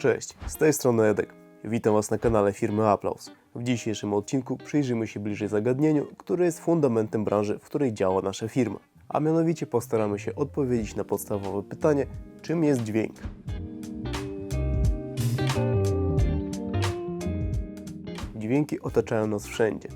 Cześć, z tej strony Edek. Witam Was na kanale firmy Aplaus. W dzisiejszym odcinku przyjrzymy się bliżej zagadnieniu, które jest fundamentem branży, w której działa nasza firma. A mianowicie postaramy się odpowiedzieć na podstawowe pytanie, czym jest dźwięk. Dźwięki otaczają nas wszędzie.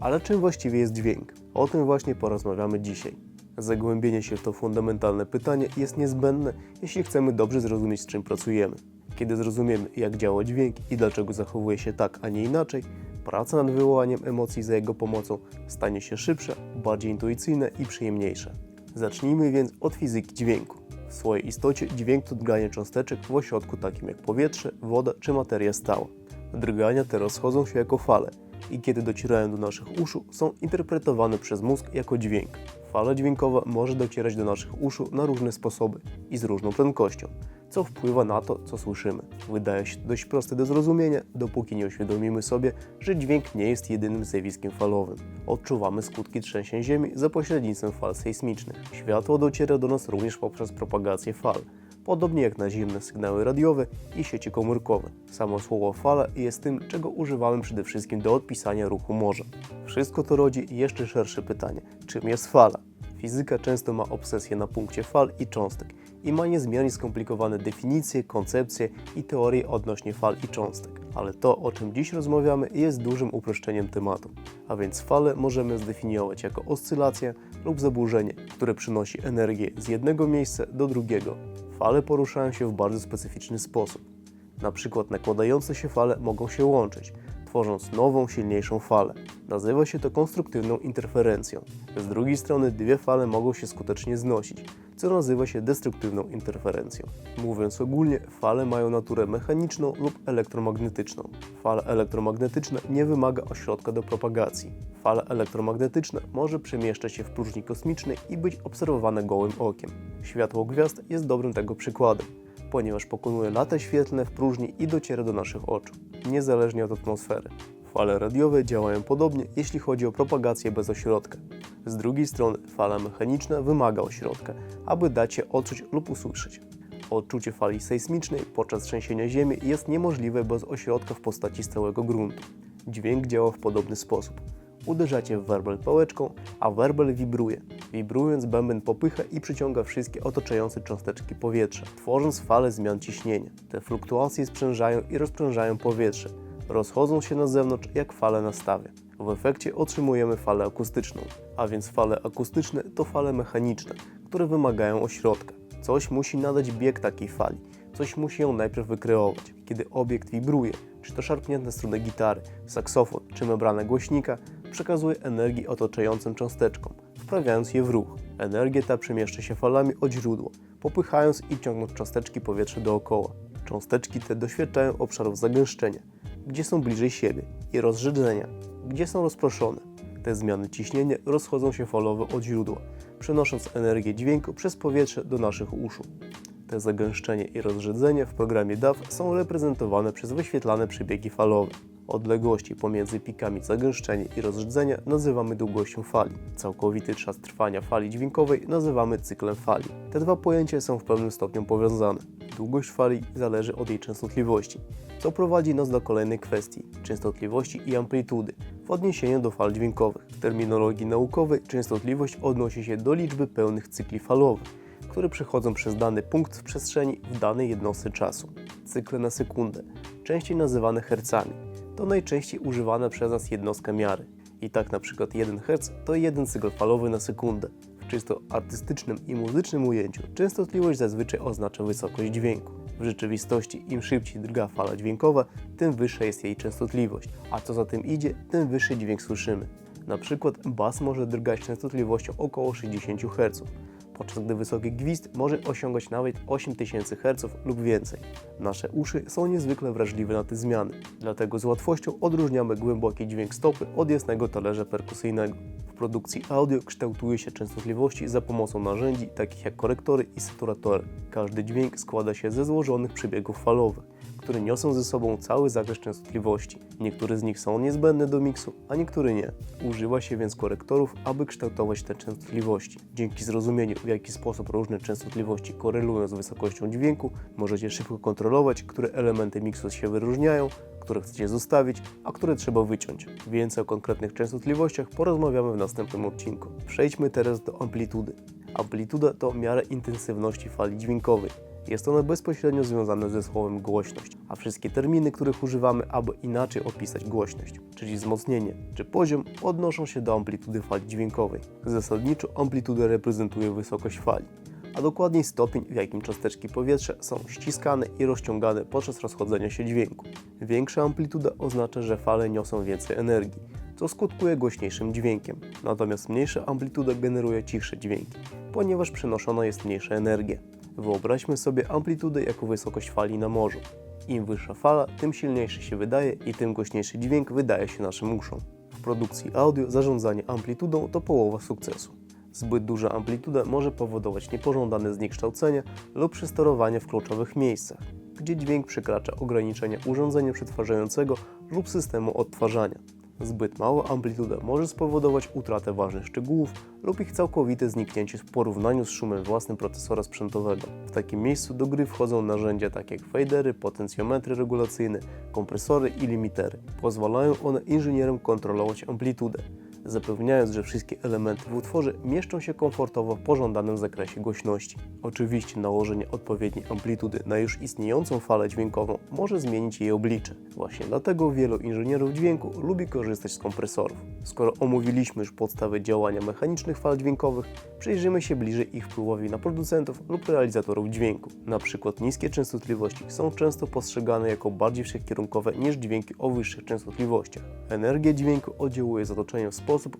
Ale czym właściwie jest dźwięk? O tym właśnie porozmawiamy dzisiaj. Zagłębienie się w to fundamentalne pytanie jest niezbędne, jeśli chcemy dobrze zrozumieć, z czym pracujemy. Kiedy zrozumiemy, jak działa dźwięk i dlaczego zachowuje się tak, a nie inaczej, praca nad wywołaniem emocji za jego pomocą stanie się szybsza, bardziej intuicyjna i przyjemniejsza. Zacznijmy więc od fizyki dźwięku. W swojej istocie dźwięk to drganie cząsteczek w ośrodku takim jak powietrze, woda czy materia stała. Drgania te rozchodzą się jako fale i kiedy docierają do naszych uszu, są interpretowane przez mózg jako dźwięk. Fala dźwiękowa może docierać do naszych uszu na różne sposoby i z różną prędkością, co wpływa na to, co słyszymy. Wydaje się dość proste do zrozumienia, dopóki nie uświadomimy sobie, że dźwięk nie jest jedynym zjawiskiem falowym. Odczuwamy skutki trzęsień ziemi za pośrednictwem fal sejsmicznych. Światło dociera do nas również poprzez propagację fal podobnie jak nazimne sygnały radiowe i sieci komórkowe. Samo słowo fala jest tym, czego używamy przede wszystkim do odpisania ruchu morza. Wszystko to rodzi jeszcze szersze pytanie, czym jest fala? Fizyka często ma obsesję na punkcie fal i cząstek i ma niezmiernie skomplikowane definicje, koncepcje i teorie odnośnie fal i cząstek. Ale to, o czym dziś rozmawiamy, jest dużym uproszczeniem tematu. A więc fale możemy zdefiniować jako oscylację lub zaburzenie, które przynosi energię z jednego miejsca do drugiego. Fale poruszają się w bardzo specyficzny sposób. Na przykład nakładające się fale mogą się łączyć, tworząc nową, silniejszą falę. Nazywa się to konstruktywną interferencją. Z drugiej strony dwie fale mogą się skutecznie znosić, co nazywa się destruktywną interferencją. Mówiąc ogólnie, fale mają naturę mechaniczną lub elektromagnetyczną. Fala elektromagnetyczna nie wymaga ośrodka do propagacji. Fala elektromagnetyczna może przemieszczać się w próżni kosmicznej i być obserwowana gołym okiem. Światło gwiazd jest dobrym tego przykładem ponieważ pokonuje lata świetlne w próżni i dociera do naszych oczu, niezależnie od atmosfery. Fale radiowe działają podobnie, jeśli chodzi o propagację bez ośrodka. Z drugiej strony, fala mechaniczna wymaga ośrodka, aby dać się odczuć lub usłyszeć. Odczucie fali sejsmicznej podczas trzęsienia ziemi jest niemożliwe bez ośrodka w postaci stałego gruntu. Dźwięk działa w podobny sposób. Uderzacie w werbel pałeczką, a werbel wibruje. Wibrując, bęben popycha i przyciąga wszystkie otaczające cząsteczki powietrza, tworząc fale zmian ciśnienia. Te fluktuacje sprzężają i rozprężają powietrze. Rozchodzą się na zewnątrz jak fale na stawie. W efekcie otrzymujemy falę akustyczną, a więc fale akustyczne to fale mechaniczne, które wymagają ośrodka. Coś musi nadać bieg takiej fali, coś musi ją najpierw wykreować. Kiedy obiekt wibruje, czy to szarpnięte struny gitary, saksofon czy membrana głośnika, przekazuje energię otaczającym cząsteczkom, wprawiając je w ruch. Energię ta przemieszcza się falami od źródła, popychając i ciągnąc cząsteczki powietrza dookoła. Cząsteczki te doświadczają obszarów zagęszczenia, gdzie są bliżej siebie, i rozrzedzenia, gdzie są rozproszone. Te zmiany ciśnienia rozchodzą się falowo od źródła, przenosząc energię dźwięku przez powietrze do naszych uszu. Te zagęszczenie i rozrzedzenie w programie DAW są reprezentowane przez wyświetlane przebiegi falowe. Odległości pomiędzy pikami zagęszczenia i rozrzedzenia nazywamy długością fali. Całkowity czas trwania fali dźwiękowej nazywamy cyklem fali. Te dwa pojęcia są w pewnym stopniu powiązane. Długość fali zależy od jej częstotliwości, co prowadzi nas do kolejnej kwestii częstotliwości i amplitudy w odniesieniu do fal dźwiękowych. W terminologii naukowej częstotliwość odnosi się do liczby pełnych cykli falowych które przechodzą przez dany punkt w przestrzeni w danej jednostce czasu. Cykle na sekundę, częściej nazywane hercami, to najczęściej używana przez nas jednostka miary. I tak na przykład 1 Hz to jeden cykl falowy na sekundę. W czysto artystycznym i muzycznym ujęciu częstotliwość zazwyczaj oznacza wysokość dźwięku. W rzeczywistości im szybciej drga fala dźwiękowa, tym wyższa jest jej częstotliwość, a co za tym idzie, tym wyższy dźwięk słyszymy. Na przykład bas może drgać częstotliwością około 60 Hz, podczas gdy wysoki gwizd może osiągać nawet 8000 Hz lub więcej. Nasze uszy są niezwykle wrażliwe na te zmiany, dlatego z łatwością odróżniamy głęboki dźwięk stopy od jasnego talerza perkusyjnego. W produkcji audio kształtuje się częstotliwości za pomocą narzędzi takich jak korektory i saturatory. Każdy dźwięk składa się ze złożonych przebiegów falowych, które niosą ze sobą cały zakres częstotliwości. Niektóre z nich są niezbędne do miksu, a niektóre nie. Używa się więc korektorów, aby kształtować te częstotliwości. Dzięki zrozumieniu, w jaki sposób różne częstotliwości korelują z wysokością dźwięku, możecie szybko kontrolować, które elementy miksu się wyróżniają, które chcecie zostawić, a które trzeba wyciąć. Więcej o konkretnych częstotliwościach porozmawiamy w następnym odcinku. Przejdźmy teraz do amplitudy. Amplituda to miara intensywności fali dźwiękowej. Jest ona bezpośrednio związana ze słowem głośność, a wszystkie terminy, których używamy, aby inaczej opisać głośność, czyli wzmocnienie czy poziom, odnoszą się do amplitudy fali dźwiękowej. Zasadniczo amplituda reprezentuje wysokość fali, a dokładniej stopień, w jakim cząsteczki powietrza są ściskane i rozciągane podczas rozchodzenia się dźwięku. Większa amplituda oznacza, że fale niosą więcej energii, co skutkuje głośniejszym dźwiękiem, natomiast mniejsza amplituda generuje cichsze dźwięki, ponieważ przenoszona jest mniejsza energia. Wyobraźmy sobie amplitudę jako wysokość fali na morzu. Im wyższa fala, tym silniejszy się wydaje i tym głośniejszy dźwięk wydaje się naszym uszom. W produkcji audio zarządzanie amplitudą to połowa sukcesu. Zbyt duża amplituda może powodować niepożądane zniekształcenie lub przesterowanie w kluczowych miejscach, gdzie dźwięk przekracza ograniczenia urządzenia przetwarzającego lub systemu odtwarzania. Zbyt mała amplituda może spowodować utratę ważnych szczegółów lub ich całkowite zniknięcie w porównaniu z szumem własnym procesora sprzętowego. W takim miejscu do gry wchodzą narzędzia takie jak fadery, potencjometry regulacyjne, kompresory i limitery. Pozwalają one inżynierom kontrolować amplitudę, zapewniając, że wszystkie elementy w utworze mieszczą się komfortowo w pożądanym zakresie głośności. Oczywiście nałożenie odpowiedniej amplitudy na już istniejącą falę dźwiękową może zmienić jej oblicze. Właśnie dlatego wielu inżynierów dźwięku lubi korzystać z kompresorów. Skoro omówiliśmy już podstawy działania mechanicznych fal dźwiękowych, przyjrzymy się bliżej ich wpływowi na producentów lub realizatorów dźwięku. Na przykład niskie częstotliwości są często postrzegane jako bardziej wszechkierunkowe niż dźwięki o wyższych częstotliwościach. Energia dźwięku oddziałuje z otoczeniem w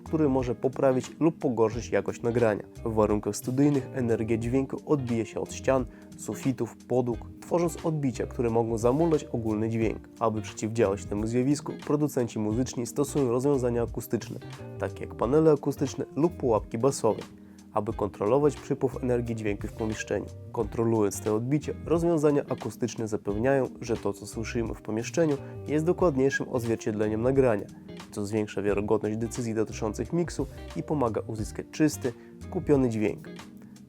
który może poprawić lub pogorszyć jakość nagrania. W warunkach studyjnych energia dźwięku odbija się od ścian, sufitów, podłóg, tworząc odbicia, które mogą zamulać ogólny dźwięk. Aby przeciwdziałać temu zjawisku, producenci muzyczni stosują rozwiązania akustyczne, takie jak panele akustyczne lub pułapki basowe aby kontrolować przypływ energii dźwięku w pomieszczeniu. Kontrolując te odbicia, rozwiązania akustyczne zapewniają, że to, co słyszymy w pomieszczeniu, jest dokładniejszym odzwierciedleniem nagrania, co zwiększa wiarygodność decyzji dotyczących miksu i pomaga uzyskać czysty, skupiony dźwięk.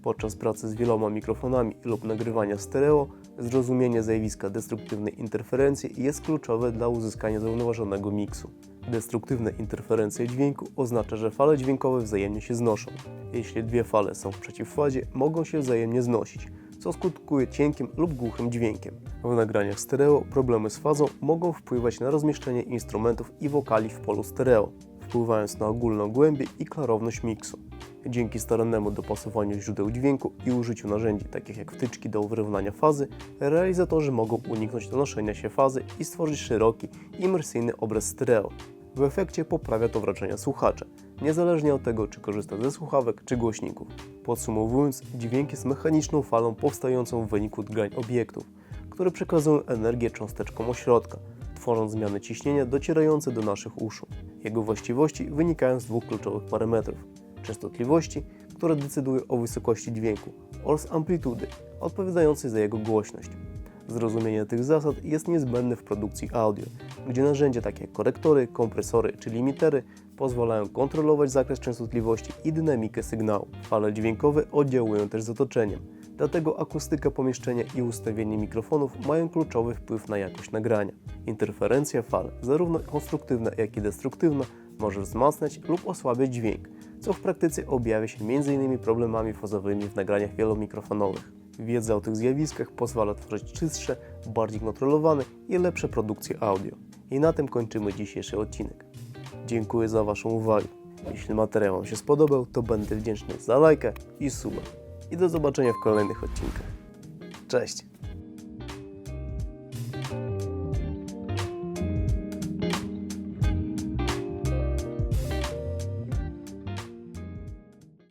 Podczas pracy z wieloma mikrofonami lub nagrywania stereo, zrozumienie zjawiska destruktywnej interferencji jest kluczowe dla uzyskania zrównoważonego miksu. Destruktywne interferencje dźwięku oznacza, że fale dźwiękowe wzajemnie się znoszą. Jeśli dwie fale są w przeciwfazie, mogą się wzajemnie znosić, co skutkuje cienkim lub głuchym dźwiękiem. W nagraniach stereo problemy z fazą mogą wpływać na rozmieszczenie instrumentów i wokali w polu stereo, wpływając na ogólną głębię i klarowność miksu. Dzięki starannemu dopasowaniu źródeł dźwięku i użyciu narzędzi takich jak wtyczki do wyrównania fazy, realizatorzy mogą uniknąć donoszenia się fazy i stworzyć szeroki, imersyjny obraz stereo. W efekcie poprawia to wrażenie słuchacza, niezależnie od tego, czy korzysta ze słuchawek czy głośników. Podsumowując, dźwięk jest mechaniczną falą powstającą w wyniku drgań obiektów, które przekazują energię cząsteczkom ośrodka, tworząc zmiany ciśnienia docierające do naszych uszu. Jego właściwości wynikają z dwóch kluczowych parametrów częstotliwości, które decydują o wysokości dźwięku, oraz amplitudy, odpowiadającej za jego głośność. Zrozumienie tych zasad jest niezbędne w produkcji audio, gdzie narzędzia takie jak korektory, kompresory czy limitery pozwalają kontrolować zakres częstotliwości i dynamikę sygnału. Fale dźwiękowe oddziałują też z otoczeniem, dlatego akustyka pomieszczenia i ustawienie mikrofonów mają kluczowy wpływ na jakość nagrania. Interferencja fal, zarówno konstruktywna jak i destruktywna, może wzmacniać lub osłabiać dźwięk, co w praktyce objawia się m.in. problemami fazowymi w nagraniach wielomikrofonowych. Wiedza o tych zjawiskach pozwala tworzyć czystsze, bardziej kontrolowane i lepsze produkcje audio. I na tym kończymy dzisiejszy odcinek. Dziękuję za Waszą uwagę. Jeśli materiał Wam się spodobał, to będę wdzięczny za lajkę i suba. I do zobaczenia w kolejnych odcinkach. Cześć!